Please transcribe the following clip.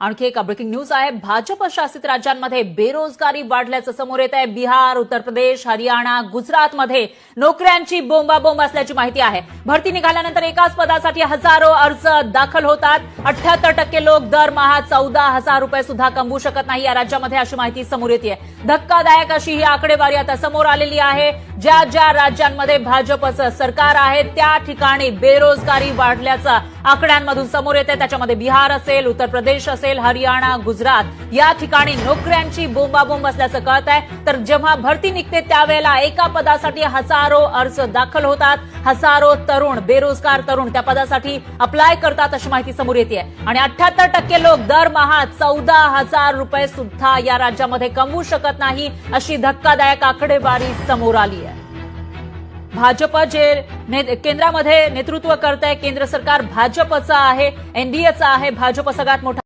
आणखी एका breaking news आहे. भाजप शासित राज्यांमध्ये बेरोजगारी वाढल्याचं समोर येत आहे. बिहार उत्तर प्रदेश हरियाणा गुजरातमध्ये नोकऱ्यांची बोंबाबोंब असल्याची माहिती आहे. भरती निघाल्यानंतर एकाच पदासाठी हजारो अर्ज दाखल होतात. अठ्याहत्तर टक्के लोक दरमहा चौदा हजार रुपये सुद्धा कमवू शकत नाही या राज्यामध्ये अशी माहिती समोर येते धक्कादायक अशी ही आकडेवारी आता समोर आलेली आहे. ज्या ज्या राज्यांमध्ये भाजपचं सरकार आहे त्या ठिकाणी बेरोजगारी वाढल्याचं आकड्यांमधून समोर येते त्याच्यामध्ये बिहार असेल उत्तर प्रदेश असेल हरियाणा गुजरात. या ठिकाणी नोकऱ्यांची बोंबाबोंब असल्याचं कळत आहे तर जेव्हा भरती निघते त्यावेळेला एका पदासाठी हजारो अर्ज दाखल होतात. हजारो तरुण बेरोजगार तरुण त्या पदासाठी अप्लाय करतात अशी माहिती समोर येते आणि अठ्याहत्तर टक्के लोक दरमहा चौदा हजार रुपये सुद्धा या राज्यामध्ये कमवू शकत नाही अशी धक्कादायक आकडेवारी समोर आली आहे. भाजप जे ने- केंद्रामध्ये नेतृत्व करत आहे केंद्र सरकार भाजपचं आहे एनडीएचं आहे भाजप सगळ्यात मोठा